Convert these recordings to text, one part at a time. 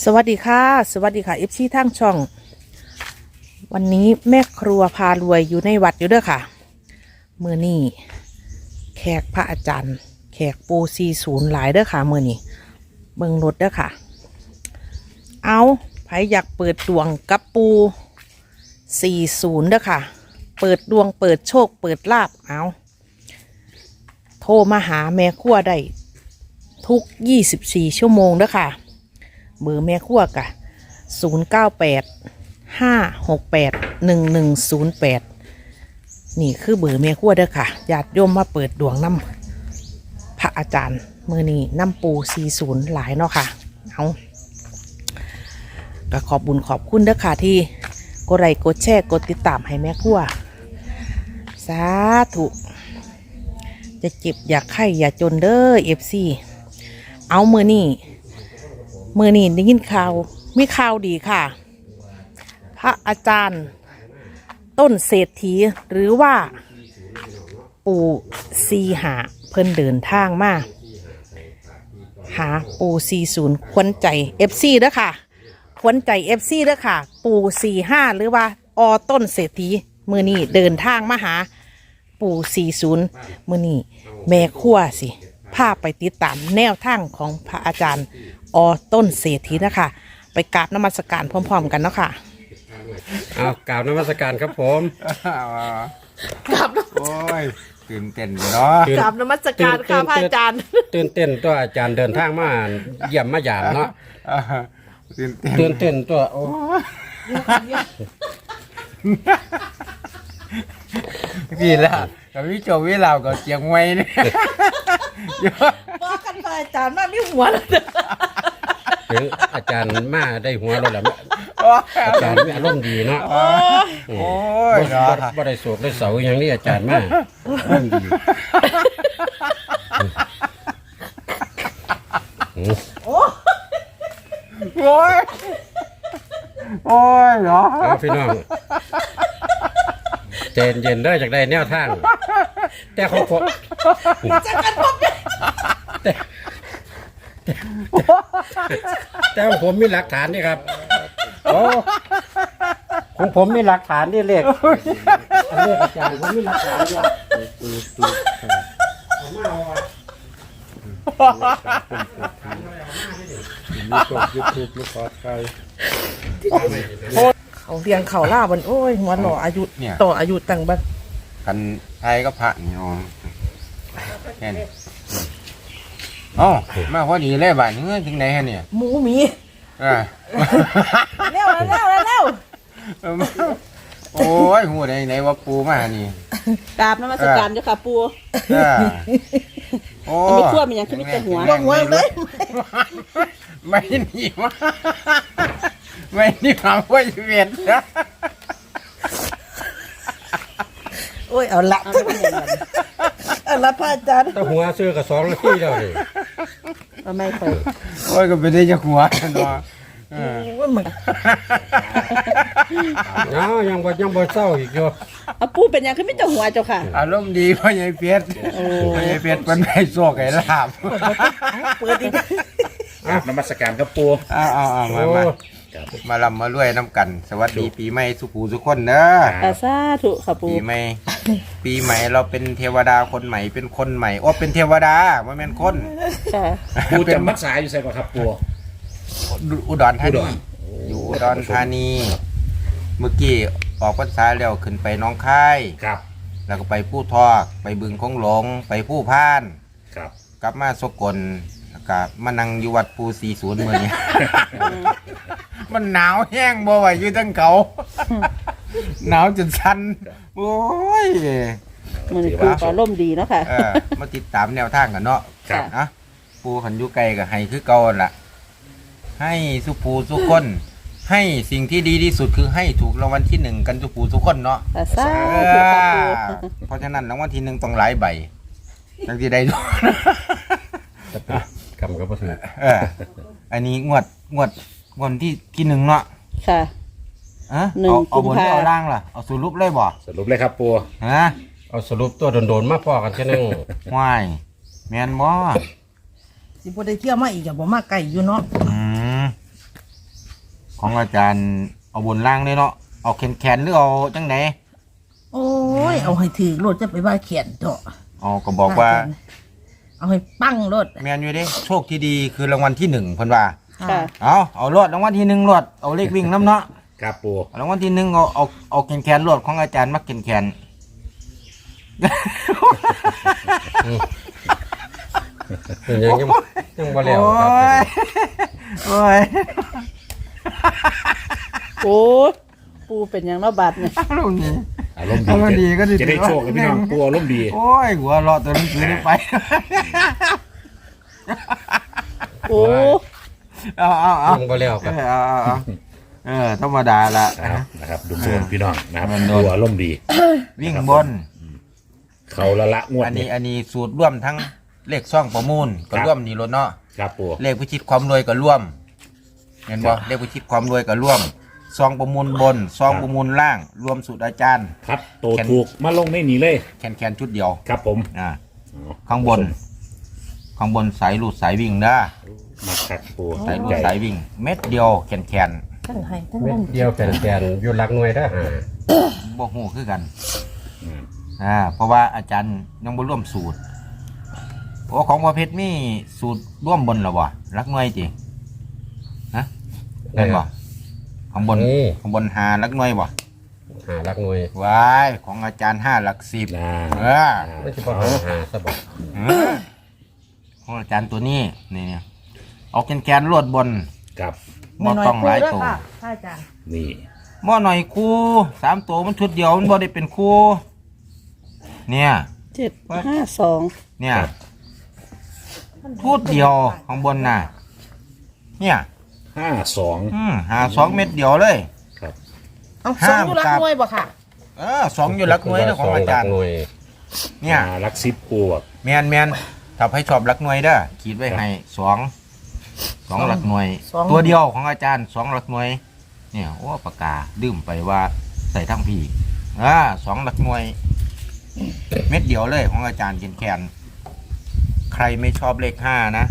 สวัสดีค่ะ สวัสดีค่ะเอฟซีทั้งช่อง วันนี้แม่ครัวพารวยอยู่ในวัดอยู่เด้อค่ะ มือนี่แขกพระอาจารย์ แขกปูซีศูนย์หลายเด้อค่ะ มือนี่เบิงรถเด้อค่ะ เอาไผอยากเปิดดวงกับปูสี่ศูนย์เด้อค่ะ เปิดดวงเปิดโชค เปิดลาบเอาโทรมาหาแม่ครัวได้ทุก 24 ชั่วโมงเด้อค่ะ เบอร์แม่ขั้วกะศูนย์เก้าแปดห้าหกแปดหนึ่งหนึ่งศูนย์แปดนี่คือเบอร์แม่ขั้วเด้อค่ะญาติโยมมาเปิดดวงน้ำพระอาจารย์มือนี้น้ำปูสี่ศูนย์หลายเนาะค่ะเอาก็ขอบบุญขอบคุณเด้อค่ะที่กดไลค์กดแชร์กดติดตามให้แม่ขั้วสาธุจะเจ็บอยากไข้อย่าจนเด้อเอฟซีเอามือนี่ มือนี่ได้ยินข่าวมีข่าวดีค่ะ พระอาจารย์ ต้นเศรษฐีหรือว่า ปู่ซีหาเพิ่นเดินทางมาหาปู่ซีศูนย์ควนใจเอฟซีเด้อค่ะควนใจเอฟซีเด้อค่ะ ปู่ซีห้าหรือว่าอต้นเศรษฐีมือนี่เดินทางมาหา ปู่ซีศูนย์มือนี่แม่ขั้วสิพาไปติดตามแนวทางของพระอาจารย์ อต้นเศรษฐีนะคะ ไปกราบนมัสการพร้อม ๆ กันเนาะค่ะเอากราบนมัสการครับผมกราบโอ้ยตื่นเต้นอยู่เนาะตื่นกราบนมัสการค่ะพระอาจารย์ ตื่นเต้นตัวอาจารย์เดินทางมาเยี่ยมมาหยามเนาะอ่าตื่นเต้นตื่นเต้นตัวโอ้พี่ละกับพี่โจวิลาวกับเจียงไว้เนี่ยเยอะว่ากันพระอาจารย์มามีหัวเลย ถึงอาจารย์มาได้หัวเราแล้วอาจารย์มีอารมณ์ดีเนาะโอ้ยบ่เนาะบ่บ่ได้โศกได้เสาอย่างนี้อาจารย์มาเรื่องดีโอ้ยโอ้ยเนาะเอาพี่น้องเจนเย็นเด้อจากได้แนวทาง แต่ของผมแต่ แต่ของผมมีหลักฐานนี่ครับโอ้ของผมมีหลักฐานนี่เลขอันเลขอาจารย์ผมมีหลักฐานด้วยเขาเรียงเขาล่าบันโอ้ยหัวหล่ออายุต่ออายุตั้งบันกันไทยก็พระนี่อ๋อแค่นี้ อ๋อมาพอดีเลยบ้านนี้ถึงไหนฮะเนี่ยหมูหมีอ่าเร็วเร็วเร็วเร็วโอ้ยหูได้ไหนว่าปูมานี่กราบนมัสการเจ้าค่ะปูจ้าโอ้อันนี้คั่วมันยังขึ้นไม่แต่หัวหัวเลยไม่หนีมาไม่หนีมาว่าอยู่เวียนนะโอ้ยเอาละเอาละพระอาจารย์แต่หัวซื้อกับสองนาทีแล้วนี่เอาไม่ค่อยโอ้ยก็ไปได้จะหัวเนาะเออโอ้ยมึงเอายังบ่ยังบ่เศร้าอีกอยู่เอาปูเป็นหยังขึ้นไม่แต่หัวเจ้าค่ะ อารมณ์ดีพ่อใหญ่เปียดพ่อใหญ่เปียดเป็นไห้โซกไห้ลาบเปิดอีก กราบนมัสการครับปูเอาเอาเอามา โอ้มามาลำมารวยน้ำกัน สวัสดีปีใหม่สุขูสุขคนเด้ออาสาธุค่ะปู ปีใหม่ ปีใหม่เราเป็นเทวดาคนใหม่เป็นคนใหม่โอ้เป็นเทวดาไม่เป็นคน ค่ะ ปูจำมักษาอยู่ใส่ก่อนครับปู อุดรธานีอยู่อุดรธานีเมื่อกี้ออกพรรษาแล้วขึ้นไปหน้องค่าย ครับแล้วก็ไปผู้ทอก ไปบึงคงหลง ไปผู้พาน ครับกลับมาสกล แล้วก็มานั่งอยู่วัดปูสีศูนย์เมื่อนี้ มันหนาวแห้งบ่ไหวอยู่ตั้งเขา หนาวจนสั่นโอ้ยมันปูปลาล่มณ์ดีเนาะค่ะ เออมาติดตามแนวทางกันเนาะครับ นะปูขันอยุไกลกับให้คือเก่าหั่นล่ะให้สุภูสุคนให้สิ่งที่ดีที่สุดคือให้ถูกรางวัลที่หนึ่งกันสุภูสุคนเนาะอาสาเอธุค่ะอปู เพราะฉะนั้นรางวัลที่หนึ่งต้องหลายใบจังที่ได้ดูแต่เป็น กำกับบ่ถือเออ อันนี้งวดงวดงวดที่ที่หนึ่งเนาะค่ะ ฮะหนึ่งเอาเอาบนกุมภา เอาล่างล่ะเอาสรุปเลยบ่สรุปเลยครับปูฮะเอาสรุปตัวโดนๆมาพอกันแค่นึงว้ายแมนบ่สิบ่ได้เที่ยวมาอีกอย่าบ่มาไก่อยู่เนาะอืมของอาจารย์เอาบนล่างเลยเนาะเอาแขนแขนๆหรือเอาจังไหนโอ้ย เอาให้ถือรถจะไปว่าเขียนเถอะ เอาก็บอกว่า เอาให้ปั้งรถแมนอยู่เดิโชคที่ดีคือรางวัลที่หนึ่งเพิ่นว่า ค่ะ เอาเอารถรางวัลที่หนึ่งรถเอาเลขวิ่งน้ำเนาะครับปูเอารางวัลที่หนึ่งเอาเอาเอาแขนแขนๆรถของอาจารย์มักแขนแขนเป็นยังยังยังบ่ๆแล้วโอ้ครับยโอ้ยโอ้ยปูเป็นอย่างเนาะบาดเนี่ยลูกนี้ อารมณ์อารมณ์ดีดีก็ดี จะได้โชคกับพี่น้องปูอารมณ์ดี โอ้ยหัวเราะตัวหนังสือนี่ไป โอ้เอาเอาเอายังบ่แล้วเอครับอเอาเอาเอาเออธรรมดาละ นะครับนะครับดูโซนพี่น้องนะครับมันโดนปูอารมณ์ดี วิ่งบน เขาละละงวดอันนี้นี้ อันนี้สูตรร่วมทั้งเลขซ่องประมูลก็ครับ ร่วมนี่รถเนาะครับปู เลขพิชิตความรวยก็ร่วม เห็นบ่ครับเลขพิชิตความรวยก็ร่วมซองประมูลบนซองครับประมูลล่าง รวมสูตรอาจารย์ ครับโตถูกมาลงในนี้เลย แคนแคนชุดเดียว ครับผม อ่า ข้างบน ข้างบนสายลูดสายวิ่งนะมาคักปูสายลูดใจสายวิ่ง เม็ดเดียวแคนแคนทั้งให้ทั้งเม็ลดงเดียวแก่นๆอยู่หลักหน่วยเด้อหาบ่ฮู้คือกันอืมอ่าเพราะว่าอาจารย์ยังบ่ร่วมสูตรเพราะว่าของประเภทมีสูตรร่วมบนหรอวะรักหน่วยจิฮะได้บ่ข้างบนนี่ข้างบนหารักหน่วยบ่ หาหลักหน่วยวายของอาจารย์ห้าหลักสิบนะเออไม่ใช่บ่หาหาซะบ่เออของอาจารย์ตัวนี้นี่เนี่ยเอาแกนแกนๆลวดบนครับบ่ต้องหลายตัวค่ะอาจารย์นี่หม้อหน่อยคูสามตัวมันชุดเดียวมันบ่ได้เป็นคูเนี่ย เจ็ดห้าสองเนี่ยชุดเดียวข้างบนน่ะ เนี่ย ห้าสองอืมหาสองเม็ดเดียวเลยครับ เอาสห้าองมอยู่รักครับหน่วยบ่ค่ะ เออสองอยู่หลักหน่วยนะของอาจารย์หลักหน่วยเนี่ย อ่าลักซิปปูอะแมนแมนถ้าให้ชอบหลักหน่วยเด้อขีดไว้ให้สองสองหลักหน่วย สอง ตัวเดียวของอาจารย์สองหลักหน่วย เนี่ยโอ้ปากกาดื่มไปว่าใส่ทั้งพี่อ่าสองหลักหน่วย เม็ดเดียวเลยของอาจารย์เกนแคนใครไม่ชอบเลขห้านะ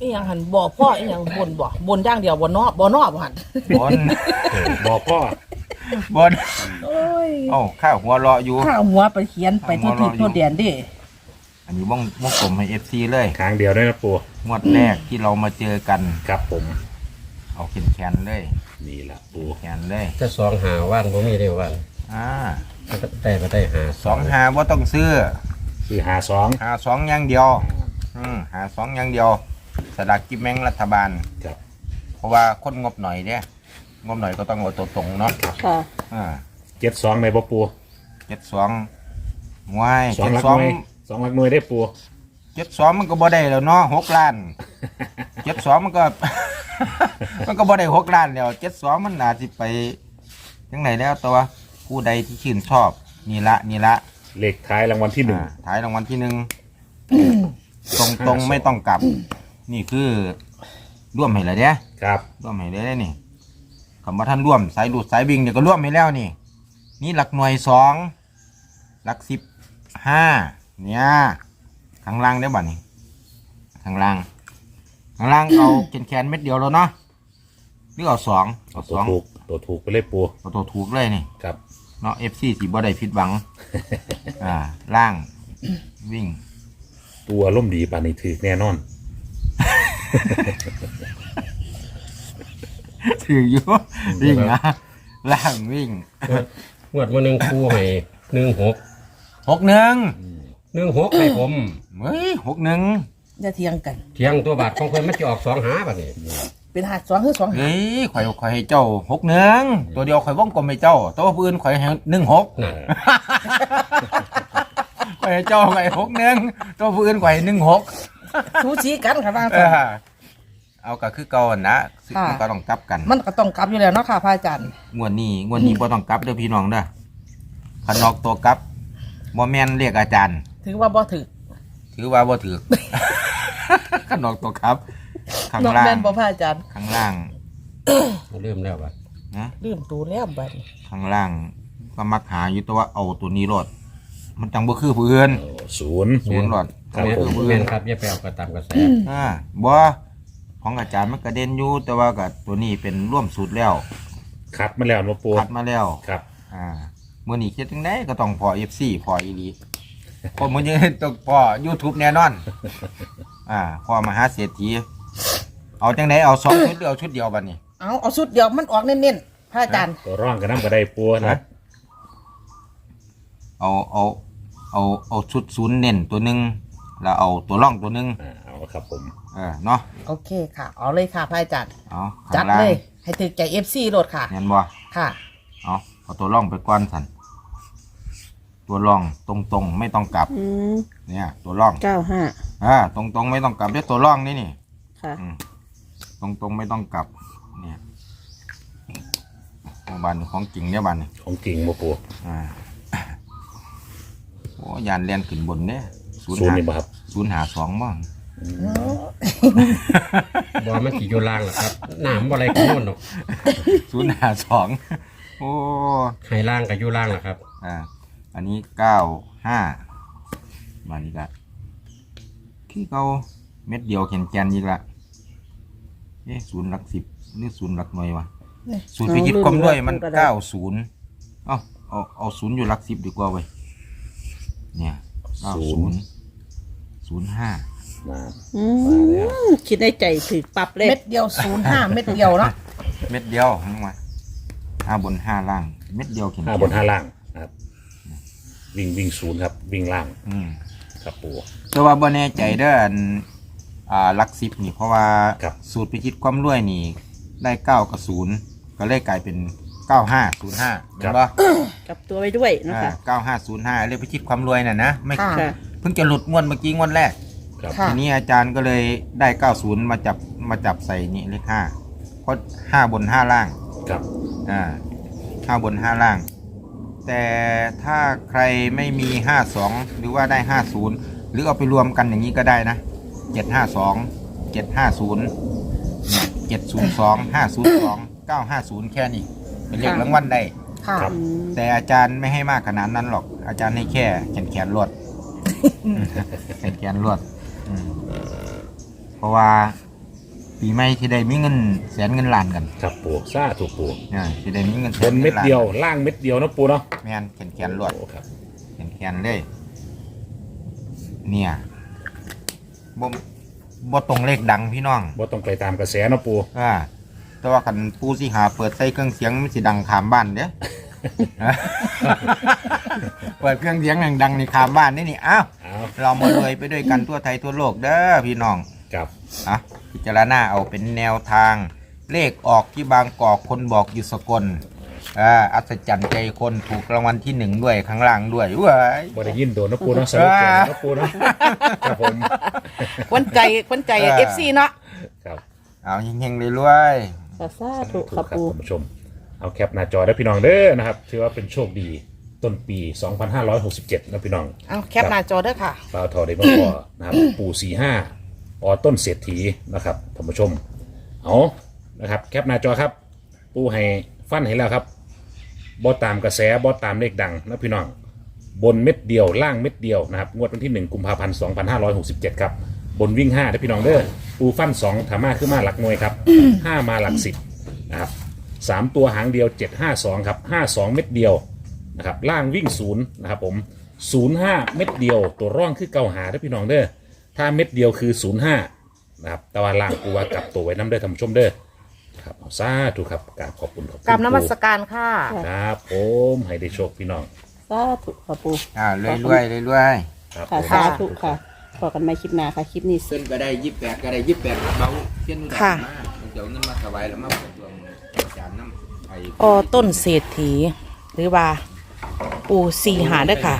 อีหยังหันบ่พ่ออีหยังบนบ่บนอย่างเดียวบ่นอกบ่นอกบ่หันบน บอกพ่อ บนโอ้ยเอ้าข้าวหัวเราะอยู่ ข้าหัวไปเขียนไปที่ผิดตัวแดนดิอันนี้ว่องวงกลมให้เอฟซีเลยครั้งเดียวได้นะปูงวดแรกที่เรามาเจอกัน ครับผม เอาแคนแคนเลย นี่แหละปูแคนเลย จะสองหาว่านบ่มีเด้อว่านอ่าได้มาได้หาสองหาว่าต้องซื้อ คือหาสองหาสองอย่างเดียว อืมหาสองอย่างเดียว สลากกินแมงรัฐบาล ครับ เพราะว่าคนงบหน่อยเนี่ย งบหน่อยก็ต้องเอาตัวตรงเนาะค่ะ อ่าเจ็ดสองในบ่ปูเจ็ดสองงวยสองเจ็ดหลักสอหงน่วยสองหลักหน่วยได้ปูเจ็ดสองมันก็บ่ได้แล้วเนาะหกล้านเจ็ดสองมันก็ มันก็บ่ได้หกล้านแล้วเจ็ดสองมันอาจจะไปยังไงแล้วตัวผู้ใดที่ชื่นชอบนี่ละนี่ละเลขท้ายรางวัลที่หนึ่ง อ่าถ่ายรางวัลที่หนึ่งตรงตรงๆไม่ต้องกลับ นี่คือร่วมให้เลยเด้ ครับ ร่วมให้เลยเด้นี่ คำว่าท่านร่วมสายหลุดสายวิ่งเนี่ยก็ร่วมให้แล้วนี่ นี่หลักหน่วยสองหลักสิบห้าเนี่ยข้างล่างได้บ่นี่ข้างล่างข้างล่างเอาแขนแขนๆเม็ดเดียวแล้วเนาะหรือเอาสองเอาเอาตัสวองถูกตัวถูกไปเลยปูเอาตัวถูกเลยนี่ ครับ เนาะเอฟซีสีบ่ได้ผิดหวัง อ่า ล่าง วิ่ง ตัวร่มณ์ดีปานนี้ถือแน่นอน ถืออยู่วิ่งนะล่างวิ่งงวดมื้อหนึงครูให้16หกหนึ่ง16ให้ผมเฮ้ยหกหนึ่งอย่าเถียงกัน เที่ยงตัวบาทของเพิ่นมันสิออกสองหาบัดนี้เป็นหาดสองคือสองหาเฮ้ยข่อยข่อยให้เจ้าหกหนึ่งตัวเดียวข่อยวงกลมให้เจ้าตัวปืนข่อยให้หนึ่งหกนั่นข่อยให้เจ้าข่อยหกหนึ่งตัวปืนข่อยหนึ่งหกทูชีกันค่ะว่าเออ เอาก็คือเก่าหั่นนะค่ะ มันก็ต้องกลับกันมันก็ต้องกลับอยู่แล้วเนาะค่ะพระอาจารย์ งวดนี้งวดนี้บ่ต้องกลับเด้อพี่น้องเด้อขันออกตัวกลับบ่แม่นเรียกอาจารย์ ถือว่าบ่ถือถือว่าบ่ถือขันออกตัวกลับข้างนอกล่าแม่งนบ่พระอาจารย์ข้างล่างลืมแล้วบัดนะลืมตูแล้วบัดนี้ข้างล่างก็มักหาอยู่แต่ว่าเอาตัวนี้รอดมันจังบ่คือผู้อื่นโอ้ศูนย์ ศูนย์รอดครับแม่นผมแม่นครับอย่าไปเอากระตามกระแสอ่าบ่ ขของอาจารย์มันกระเด็นอยู่แต่ว่ากับตัวนี้เป็นร่วมสูตรแล้วคัดมาแล้วมาปูคัดมาแล้วครับอ่าเมื่อนี้คิดจังไดก็ต้องพอเอฟซีพออีหลีพอมันยังต้องพอยูทูบแน่นอน อ่าพอมหาเศรษฐีเอาจังไดเอาสองชุดหรือเอาชุดเดียวบัดนี้เอาเอาสุดเดียวมันออกเน้นๆพระอาจารย์ตัวร่องกับน้ำก็ได้ปูนะฮะเอาเอาเอาเอาชุดศูนย์เน้นตัวหนึ่งแล้วเอาตัวร่องตัวหนึ่งอ่าเอาครับผม เออเนาะโอเคค่ะ เอาเลยค่ะพระอาจารย์เอาจัดข้างางเลย ให้ถึงใจเอฟซีโหลดค่ะ เห็นบ่ค่ะ เอาเอาตัวร่องไปก้อนสันตัวร่องตรงๆ ไม่ต้องกลับ อืมเนี่ย ตัวร่องเก้าห้าอ่าตรงๆ ไม่ต้องกลับเรียกตัวร่องนี่นี่ค่ะ อืมตรงๆไม่ต้องกลับ เนี่ยเอาบันของจริงเนี่ยบันนี่ของจริงมาปูอ่าโอ้ยานเรียนขึ้นบนเนี่ยศูนย์ศูนย์หานี่บ่ครับศูนย์หาสองบ้าง บอมันสิอยู่ล่างล่ะครับหนามบ่อะไรของมันหรอกศูนย์หาสองโอ้ไฮล่างกับอยู่ล่างล่ะครับอ่าอันนี้เก้าห้ามานี่ละที่เขาเม็ดเดียวแขนแกนอีกละเอ๊ะศูนย์หลักสิบนี่ศูนย์หลักหน่วยวะนี่ศูนย์พิจิตรกลมด้วยมันเก้าศูนย์เอาเอาเอาศูนย์อยู่หลักสิบดีกว่าเว้ยเนี่ยเก้าศูนย์ศูนย์ห้า มาอืมคิดในใจถือปรับเลยเม็ดเดียวศูนย์ห้าเม็ดเดียวเนาะเม็ดเดียวทั้งมาห้าบนห้าล่าง เม็ดเดียวแขนห้าบนห้าล่างนะครับ วิ่งวิ่งศูนย์ครับ วิ่งล่างอืมครับปู แต่ว่าบ่แน่ใจเด้ออันอ่าหลักสิบนี่เพราะว่าครับ สูตรพิชิตความรวยนี่ ได้เก้ากับศูนย์ก็เลยกลายเป็นเก้าห้าศูนย์ห้าเห็นปะกลับตัวไปด้วยเนาะคะ เก้าห้าศูนย์ห้าเลขพิชิตความรวยน่ะนะไม่ค่ะค่ะ เพิ่งจะหลุดงวดเมื่อกี้งวดแรก ครับ ค่ะ ทีนี้อาจารย์ก็เลยได้เก้าศูนย์มาจับมาจับใส่นี่เลขห้าเพราะห้าบนห้าล่าง ครับ อ่าห้าบนห้าล่าง แต่ถ้าใครไม่มีห้าสองหรือว่าได้ห้าศูนย์หรือเอาไปรวมกันอย่างนี้ก็ได้นะเจ็ดห้าสองเจ็ดห้าศูนย์เจ็ดศูนย์สองห้าศูนย์สองเก้าห้าศูนย์แค่นี้ เป็นเลขค่ะรางวัลได้ ค่ะครับ อืมแต่อาจารย์ไม่ให้มากขนาดนั้นหรอก อาจารย์ให้แค่แขนแขนๆรวด แขนแขนๆรวดอืม เพราะว่าปีใหม่ที่ได้มีเงินแสนเงินล้านกันครับปูซาถูกปูเนี่ยที่ได้มีเงินแสบนงิเม็ดล้าเดียวล่างเม็ดเดียวนะปูเนาะแม่นแขนแขนๆรวดโอ้ครับแขนแขนๆเลย เนี่ยบ่บ่ตรงเลขดังพี่น้องบ่ต้องไปตามกระแสเนาะปูอ่าแต่ว่าคันปูสิหาเปิดใส่เครื่องเสียงมันสิดังขามบ้านเด้ เปิดเครื่องเสียงดังๆนี่ขามบ้านนี่นี่อ้าวเอาเรามารวยไปด้วยกันทั่วไทยทั่วโลกเด้อพี่น้องครับอะพิจารณาเอาเป็นแนวทางเลขออกที่บางกอกคนบอกอยู่สกลอ่าอัศจรรย์ใจคนถูกรางวัลที่หนึ่งด้วยข้างล่างด้วยเว้ย บ่ได้ยินโดนนะปูเนาะสรุปแกนนะปูเนาะครับผมควันใจควันใจเออเอฟซีเนาะครับเอาเฮงๆเลยรวยค่ะสาธุถูกค่ะครับปู คุณผู้ชม เอาแคปหน้าจอได้พี่น้องเด้อนะครับถือว่าเป็นโชคดีต้นปี 2567นะพี่น้องเอาแคปหน้าจอเด้อค่ะปาวทอได้มาพอ นะครับ ปู่สี่ห้าออต้นเศรษฐีนะครับท่านผู้ชม เอานะครับ แคปหน้าจอครับ ปูให้ฟันให้แล้วครับบอตามกระแสบอตามเลขดังนะพี่น้อง บนเม็ดเดียวล่างเม็ดเดียวนะครับงวดวันที่ 1 กุมภาพันธ์ 2567 ครับ บนวิ่ง5ได้พี่น้องเด้อปูฟัน 2 ถามาขึ้นมาหลักหน่วยครับ 5 มาหลัก 10นะครับ 3ตัวหางเดียว752ครับ52เม็ดเดียวนะครับล่างวิ่ง0นะครับผม05เม็ดเดียว ตัวร่องคือเก่าหาได้พี่น้องเด้อถ้าเม็ดเดียวคือ05นะครับแต่ว่าล่างปูว่ากลับตัวไว้น้ำเด้อท่านผู้ชมเด้อครับเอาซาถูกครับกราบขอบคุณขอบคุณกราบนมัสการค่ะ ครับผมให้ได้โชคพี่น้อง สาธุค่ะปูอ่ารวยรวยรวยรวยครับค่ะผมสาธุค่ะพอกันใหม่คลิปหน้าค่ะ คลิปนี้ เส้นก็ได้ยี่แปดก็ได้ยี่แปดเบาเส้นนู่นค่ะ มาเดี๋ยวเงินมาถวายแล้วมาเปิดดวงอาจารย์น้ำไอ้ออต้นเศรษฐี หรือว่า ปูสีหาเด้อค่ะ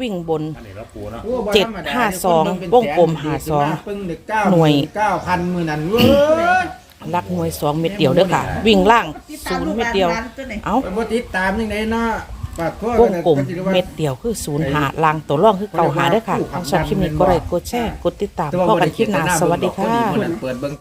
วิ่งบนอันนี้เราปูเนาะเจ็ดห้าสองวงกลมหาสองหน่วย เก้าพันมือนั้นเว้ยลักหน่วยสองเม็ดเดียวเด้อค่ะ วิ่งล่างศูนย์เม็ดเดียว เอาไปบ่ติดตามยังไงเนาะปากโทษวงกลมเม็ดเดียวคือศูนย์หาลางตัวร่องคือเก่าหาเด้อค่ะเอาชอบคลิปนี้ก็เลยกดแชร์กดติดตามพอกันคลิปหน้าสวัสดีค่ะเปิดเบิ่ง